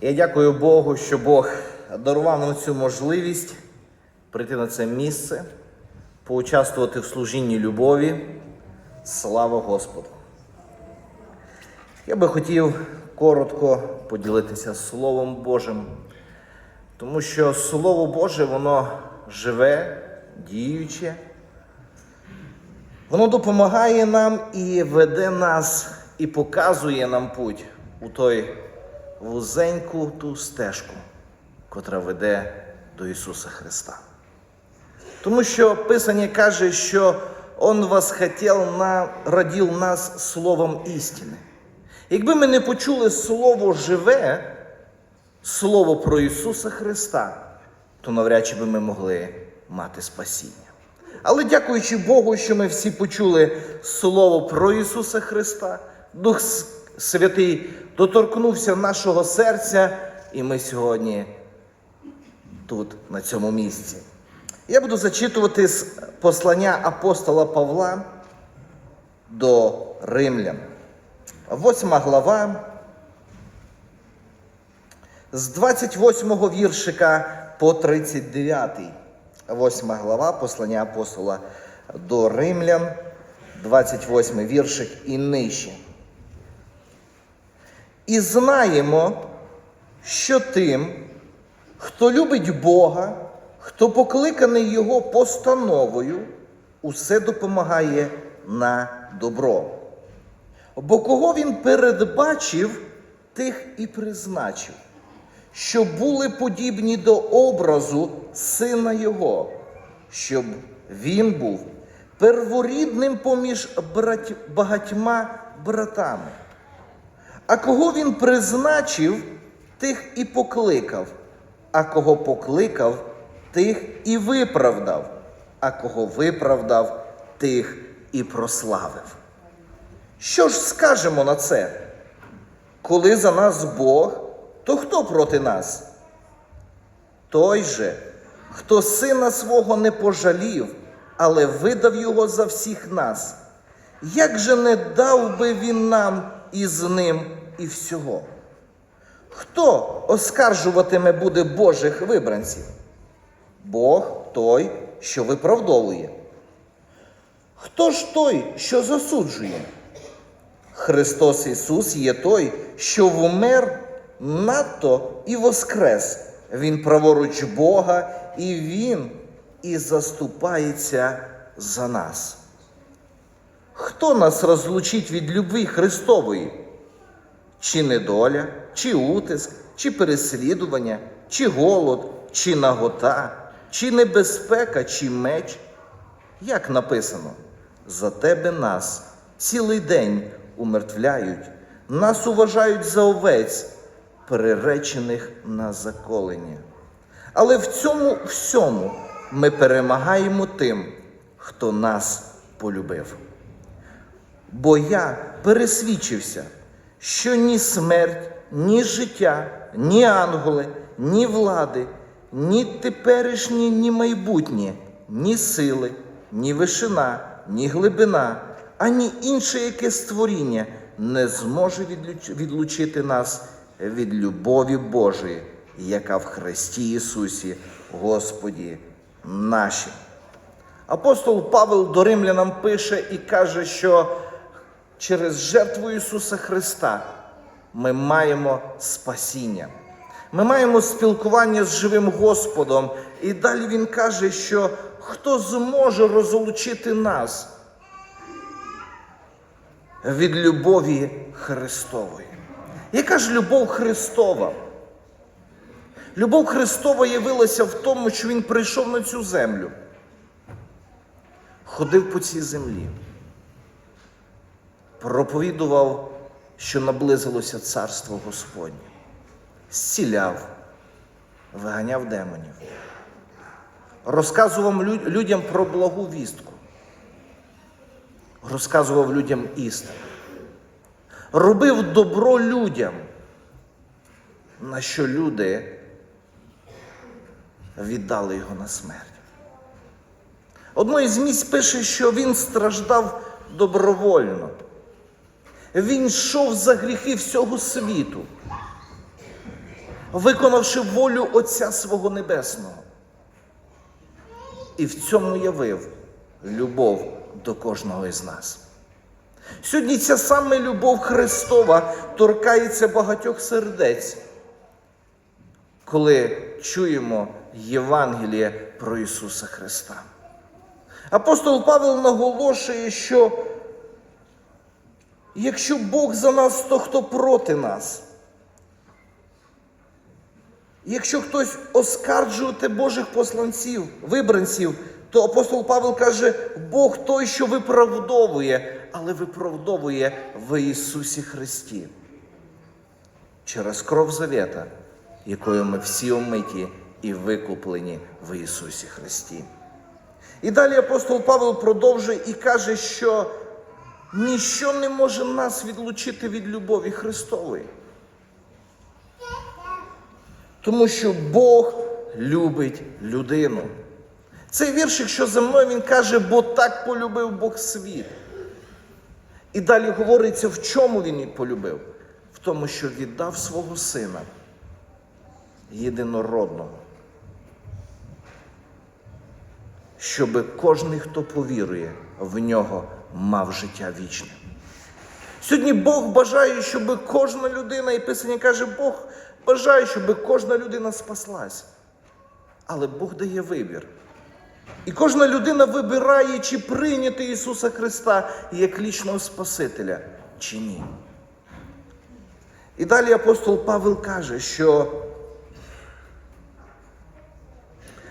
Я дякую Богу, що Бог дарував нам цю можливість прийти на це місце, поучаствувати в служінні любові. Слава Господу! Я би хотів коротко поділитися Словом Божим, тому що Слово Боже, воно живе, діюче. Воно допомагає нам і веде нас, і показує нам путь у той вузеньку ту стежку, котра веде до Ісуса Христа. Тому що Писання каже, що Он вас хотів на, родив нас словом істини. Якби ми не почули Слово живе, Слово про Ісуса Христа, то навряд чи би ми могли мати спасіння. Але дякуючи Богу, що ми всі почули Слово про Ісуса Христа, Дух Святий доторкнувся нашого серця, і ми сьогодні тут, на цьому місці. Я буду зачитувати з послання апостола Павла до римлян. Восьма глава, з 28 віршика по 39. Восьма глава послання апостола до римлян, 28 віршик і нижче. І знаємо, що тим, хто любить Бога, хто покликаний Його постановою, усе допомагає на добро. Бо кого він передбачив, тих і призначив, щоб були подібні до образу сина Його, щоб він був перворідним поміж багатьма братами. А кого він призначив, тих і покликав, а кого покликав, тих і виправдав, а кого виправдав, тих і прославив. Що ж скажемо на це? Коли за нас Бог, то хто проти нас? Той же, хто сина свого не пожалів, але видав його за всіх нас. Як же не дав би він нам із ним і всього? Хто оскаржуватиме буде Божих вибранців? Бог той, що виправдовує. Хто ж той, що засуджує? Христос Ісус є той, що вмер надто і воскрес. Він праворуч Бога, і Він і заступається за нас. Хто нас розлучить від любви Христової? Чи недоля, чи утиск, чи переслідування, чи голод, чи нагота, чи небезпека, чи меч? Як написано, за тебе нас цілий день умертвляють, нас уважають за овець, переречених на заколення. Але в цьому всьому ми перемагаємо тим, хто нас полюбив. Бо я пересвідчився, що ні смерть, ні життя, ні ангели, ні влади, ні теперішні, ні майбутнє, ні сили, ні вишина, ні глибина, ані інше яке створіння не зможе відлучити нас від любові Божої, яка в Христі Ісусі, Господі нашим. Апостол Павел до римлянам пише і каже, що через жертву Ісуса Христа ми маємо спасіння. Ми маємо спілкування з живим Господом. І далі Він каже, що хто зможе розлучити нас від любові Христової. Яка ж любов Христова? Любов Христова явилася в тому, що Він прийшов на цю землю, ходив по цій землі, проповідував, що наблизилося царство Господнє, зціляв, виганяв демонів, розказував людям про благу вістку, розказував людям істину, робив добро людям, на що люди віддали його на смерть. Одно із місць пише, що він страждав добровольно. Він йшов за гріхи всього світу. виконавши волю Отця свого Небесного. І в цьому явив любов до кожного із нас. Сьогодні ця саме любов Христова торкається багатьох сердець, коли чуємо Євангеліє про Ісуса Христа. Апостол Павел наголошує, що якщо Бог за нас, то хто проти нас? Якщо хтось оскаржувати Божих посланців, вибранців, то апостол Павел каже, Бог той, що виправдовує, але виправдовує в Ісусі Христі через кров завета, якою ми всі омиті і викуплені в Ісусі Христі. І далі апостол Павел продовжує і каже, що ніщо не може нас відлучити від любові Христової. Тому що Бог любить людину. Цей віршик, що за мною, він каже, бо так полюбив Бог світ. І далі говориться, в чому він її полюбив? В тому, що віддав свого сина єдинородного. Щоб кожен, хто повірує в нього, мав життя вічне. Сьогодні Бог бажає, щоб кожна людина, і Писання каже, Бог бажає, щоб кожна людина спаслась. Але Бог дає вибір. І кожна людина вибирає, чи прийняти Ісуса Христа як лічного Спасителя, чи ні. І далі апостол Павел каже, що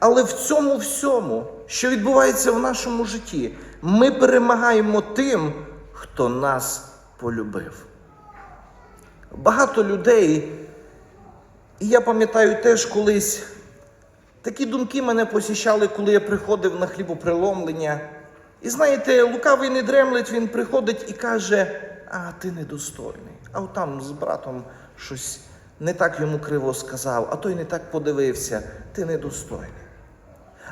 але в цьому всьому, що відбувається в нашому житті, ми перемагаємо тим, хто нас полюбив. Багато людей, і я пам'ятаю теж колись, такі думки мене посіщали, коли я приходив на хлібоприломлення. І знаєте, лукавий не дремлить, він приходить і каже, а ти недостойний. А там з братом щось не так йому криво сказав, а той не так подивився, ти недостойний.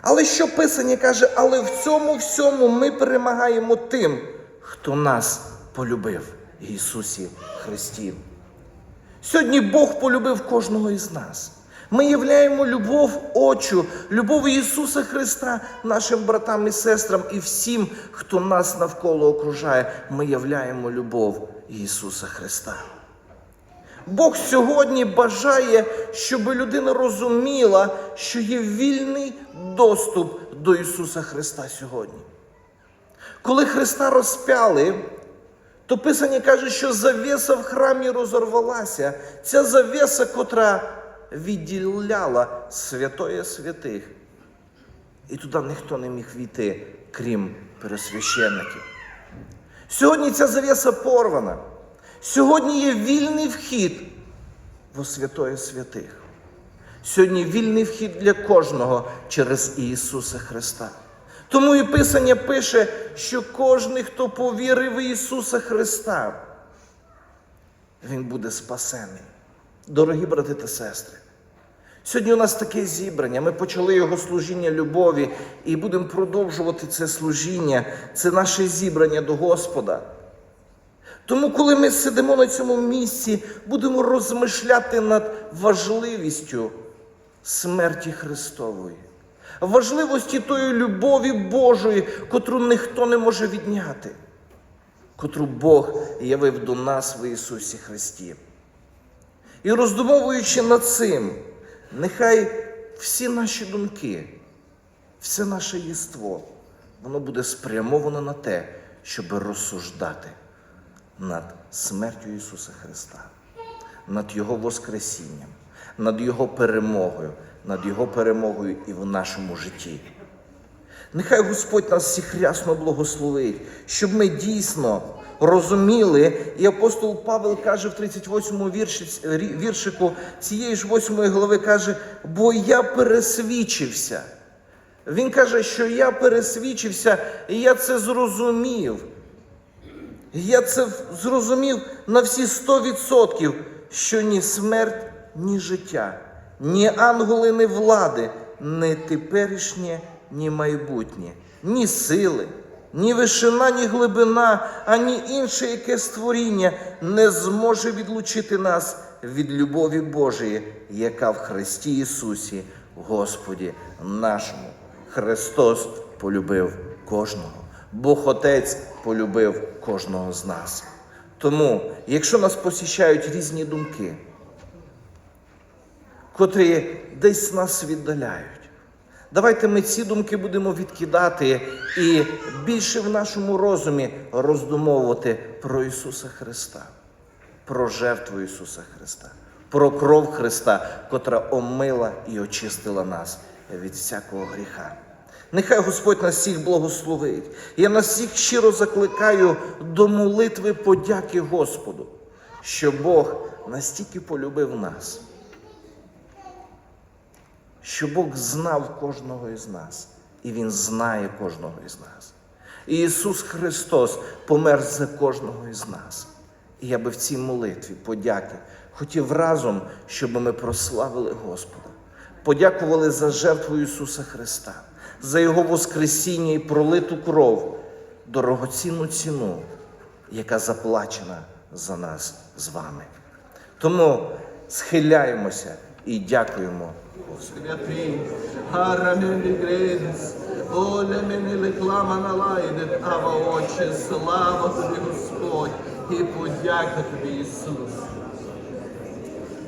Але що Писання каже, але в цьому всьому ми перемагаємо тим, хто нас полюбив Ісусі Христі. Сьогодні Бог полюбив кожного із нас. Ми являємо любов очу, любов Ісуса Христа нашим братам і сестрам і всім, хто нас навколо окружає. Ми являємо любов Ісуса Христа. Бог сьогодні бажає, щоб людина розуміла, що є вільний доступ до Ісуса Христа сьогодні. Коли Христа розпяли, то Писання каже, що завіса в храмі розорвалася. Ця завіса, котра відділяла святоє святих. І туди ніхто не міг війти, крім пересвященників. Сьогодні ця завіса порвана. Сьогодні є вільний вхід во святоє святих. Сьогодні вільний вхід для кожного через Ісуса Христа. Тому і Писання пише, що кожен, хто повірив в Ісуса Христа, Він буде спасений. Дорогі брати та сестри, сьогодні у нас таке зібрання. Ми почали його служіння любові і будемо продовжувати це служіння, це наше зібрання до Господа. Тому, коли ми сидимо на цьому місці, будемо розмишляти над важливістю смерті Христової, важливості тої любові Божої, котру ніхто не може відняти, котру Бог явив до нас в Ісусі Христі. І роздумовуючи над цим, нехай всі наші думки, все наше єство, воно буде спрямовано на те, щоб розсуждати над смертю Ісуса Христа, над Його Воскресінням, над Його перемогою, над Його перемогою і в нашому житті. Нехай Господь нас всіх рясно благословить, щоб ми дійсно розуміли, і апостол Павел каже в 38 вірші, віршику цієї ж 8 глави, каже, бо я пересвідчився. Він каже, що я пересвідчився, і я це зрозумів. Я це зрозумів на всі 100%, що ні смерть, ні життя, ні ангели, ні влади, ні теперішнє, ні майбутнє, ні сили, ні вишина, ні глибина, ані інше яке створіння не зможе відлучити нас від любові Божої, яка в Христі Ісусі, Господі нашому. Христос полюбив кожного. Бог Отець полюбив кожного з нас. Тому, якщо нас посіщають різні думки, котрі десь нас віддаляють. Давайте ми ці думки будемо відкидати і більше в нашому розумі роздумовувати про Ісуса Христа, про жертву Ісуса Христа, про кров Христа, котра омила і очистила нас від всякого гріха. Нехай Господь нас всіх благословить. Я нас всіх щиро закликаю до молитви подяки Господу, що Бог настільки полюбив нас що Бог знав кожного із нас, і Він знає кожного із нас. І Ісус Христос помер за кожного із нас. І я би в цій молитві подяки хотів разом, щоб ми прославили Господа, подякували за жертву Ісуса Христа, за Його Воскресіння і пролиту кров, дорогоцінну ціну, яка заплачена за нас з вами. Тому схиляємося і дякуємо оле мені реклама налайде, ава Отче, слава тобі, Господь, і подяка тобі, Ісус.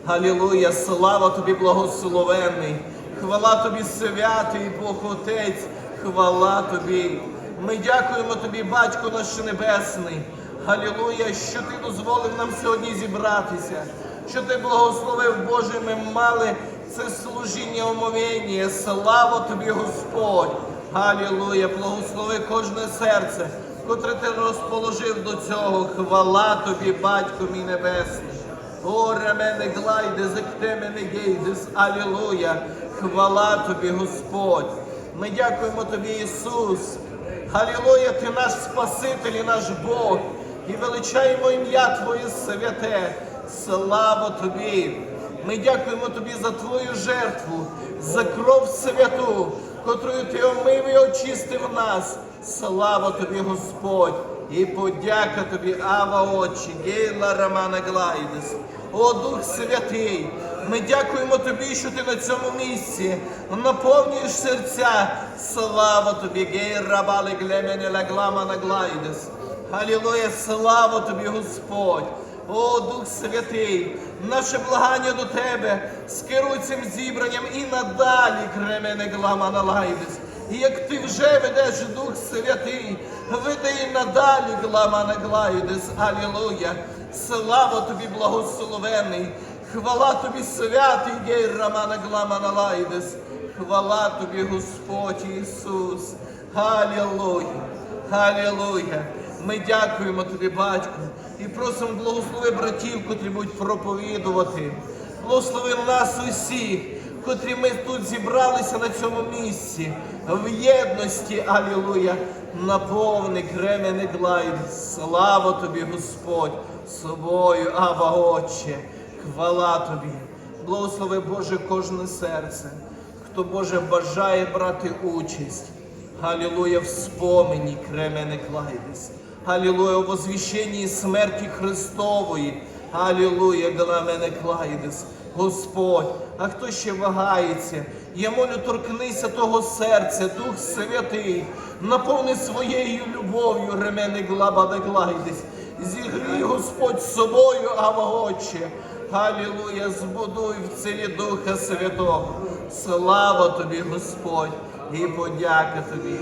Халілуя, слава тобі, благословенний, хвала тобі, святий Бог Отець, хвала тобі. Ми дякуємо тобі, Батько наш Небесний. Халілуя, що ти дозволив нам сьогодні зібратися, що ти благословив Боже, ми мали це служіння омовення. Слава тобі, Господь. Халілуя, благослови кожне серце, котре ти розположив до цього. Хвала тобі, Батько мій Небесний. Горе мене глайде, закте мене гейдес, алілуя. Хвала тобі, Господь. Ми дякуємо тобі, Ісус. Алілуя, ти наш Спаситель і наш Бог. І величаємо ім'я Твоє святе. Слава тобі. Ми дякуємо тобі за твою жертву, за кров святу, котрою ти омив і очистив нас. Слава тобі, Господь, і подяка тобі, Ава Отче, Гейла Романа Глайдес. О Дух Святий, ми дякуємо тобі, що ти на цьому місці наповнюєш серця. Слава тобі, Гей Рабали Глемене Лаглама Наглайдес. Алілуя, слава тобі, Господь. О, Дух Святий, наше благання до Тебе скеруй цим зібранням і надалі, кремене гламана лайдес. Як ти вже ведеш Дух Святий, веди надалі гламана глайдес. Алілуя. Слава тобі, благословений. Хвала тобі, святий гей Рамана гламана лайдес. Хвала тобі, Господь Ісус. Алілуя. Алілуя. Ми дякуємо тобі, батько, і просимо благослови братів, котрі будуть проповідувати. Благослови нас усіх, котрі ми тут зібралися на цьому місці, в єдності, алілуя, наповни кремене глайд. Слава тобі, Господь, собою, Ава Отче, хвала тобі. Благослови Боже кожне серце, хто Боже бажає брати участь. Аллилуйя в спомені кремене клайдес. Аллилуйя у возвіщенні смерті Христової. Аллилуйя, гламене клайдес. Господь, а хто ще вагається? Я молю, торкнися того серця, Дух Святий, наповни своєю любов'ю, ремене глабаде глайдес. Зігрій Господь собою, Ава Отче. Аллилуйя, збудуй в цілі Духа Святого. Слава тобі, Господь, і подяка тобі.